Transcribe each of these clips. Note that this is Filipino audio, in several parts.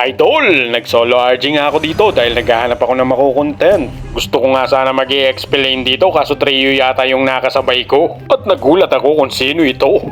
Idol! Nag-solo RG nga ako dito dahil naghahanap ako ng makukontent. Gusto ko nga sana mag explain dito kaso trio yata yung nakasabay ko. At nagulat ako kung sino ito.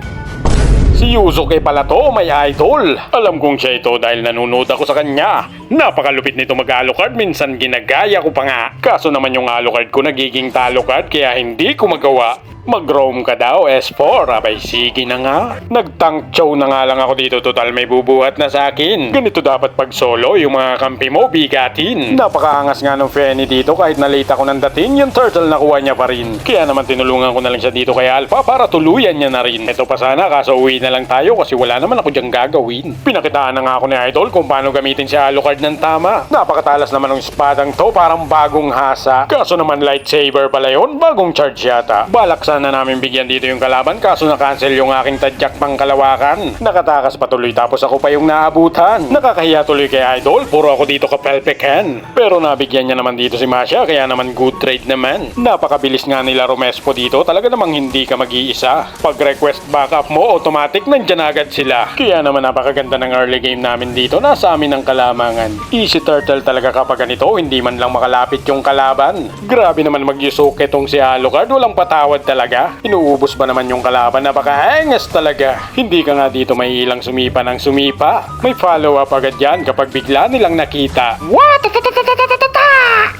Si Yusuke pala to, may idol. Alam kong siya ito dahil nanonood ako sa kanya. Napakalupit nito mag-alucard, minsan ginagaya ko pa nga. Kaso naman yung alucard ko nagiging talocard kaya hindi ko magawa. Mag-roam ka daw, S4. Abay, sige na nga. Nag-tank chow na nga lang ako dito. Total may bubuhat na sa akin. Ganito dapat pag solo, yung mga kampi mo bigatin. Napakaangas nga ng Fenny dito kahit na-late ako ng dating, yung turtle nakuha niya pa rin. Kaya naman tinulungan ko na lang siya dito kay Alpha para tuluyan niya na rin. Ito pa sana kaso uwi na lang tayo kasi wala naman ako diyang gagawin. Pinakitaan na nga ako ni Idol kung paano gamitin si Alucard ng tama. Napakatalas naman ng espadang to, parang bagong hasa. Kaso naman lightsaber pala yun, bagong charge yata. Balak sana namin bigyan dito yung kalaban kaso na-cancel yung aking tadyak pang kalawakan. Nakatakas pa tuloy tapos ako pa yung naabutan. Nakakahiya tuloy kay Idol, puro ako dito kapelpekan. Pero nabigyan niya naman dito si Masha kaya naman good trade naman. Napakabilis nga nila Romespo dito, talaga namang hindi ka mag-iisa. Pag request backup mo, automatic nandyan agad sila. Kaya naman napakaganda ng early game namin dito, nasa amin ang kalamangan. Easy turtle talaga kapag ganito, hindi man lang makalapit yung kalaban. Grabe naman mag-yusuke tong si Alucard, walang patawad talaga. Inuubos ba naman yung kalaban, napakahenges talaga. Hindi ka nga dito may ilang sumipa ng sumipa. May follow up agad yan kapag bigla nilang nakita. What?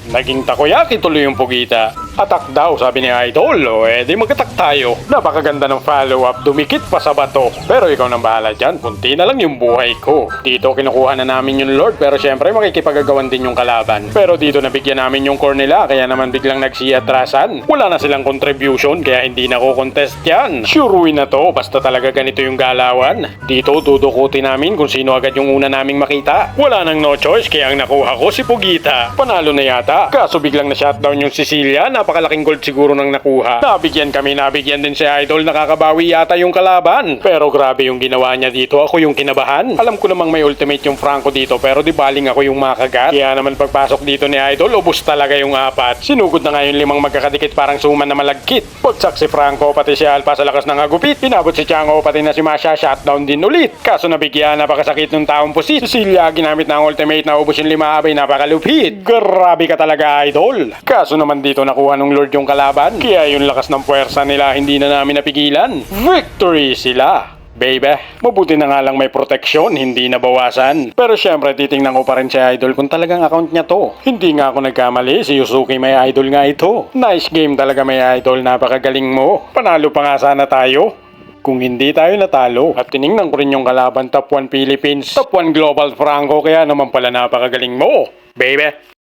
Naging takoyaki tuloy yung pugita. Atak daw, sabi ni Idol. O edi magkatak tayo. Napakaganda ng follow-up, dumikit pa sa bato. Pero ikaw nang bahala dyan, punti na lang yung buhay ko. Dito kinukuha na namin yung Lord, pero syempre makikipagagawan din yung kalaban. Pero dito nabigyan namin yung core nila, kaya naman biglang nagsiatrasan. Wala na silang contribution, kaya hindi na ko contest yan. Sure win na to, basta talaga ganito yung galawan. Dito dudukutin namin kung sino agad yung una naming makita. Wala nang no choice, kaya ang nakuha ko si Pugita. Panalo na yata. Kaso biglang na shutdown yung Sicilia, napakalaking gold siguro nang nakuha. Nabigyan kami, nabigyan din si Idol, nakakabawi yata yung kalaban. Pero grabe yung ginawa niya dito, ako yung kinabahan. Alam ko namang may ultimate yung Franco dito, pero di baling ako yung makagat. Kaya naman pagpasok dito ni Idol, ubus talaga yung apat. Sinugod na nga yung limang magkakadikit parang suman na malagkit. Pagsak si Franco, pati si Alpha sa lakas ng agupit. Inabot si Chango, pati na si Masha, shutdown din ulit. Kaso nabigyan, napakasakit ng taong pusit. Cecilia, ginamit ng ultimate na ubus yung lima, abay napakalupit. Grabe ka talaga, Idol. Kaso naman dito nakuha ng Lord yung kalaban. Kaya yung lakas ng puwersa nila, hindi na namin napigilan. Victory sila! Baby, mabuti na nga lang may proteksyon, hindi nabawasan. Pero syempre, titingnan ko pa rin si Idol kung talagang account niya to. Hindi nga ako nagkamali, si Yusuke may Idol nga ito. Nice game talaga may Idol, napakagaling mo. Panalo pa nga sana tayo. Kung hindi tayo natalo at tiningnan ko rin yung kalaban top 1 Philippines, top 1 Global Franco kaya naman pala napakagaling mo. Baby!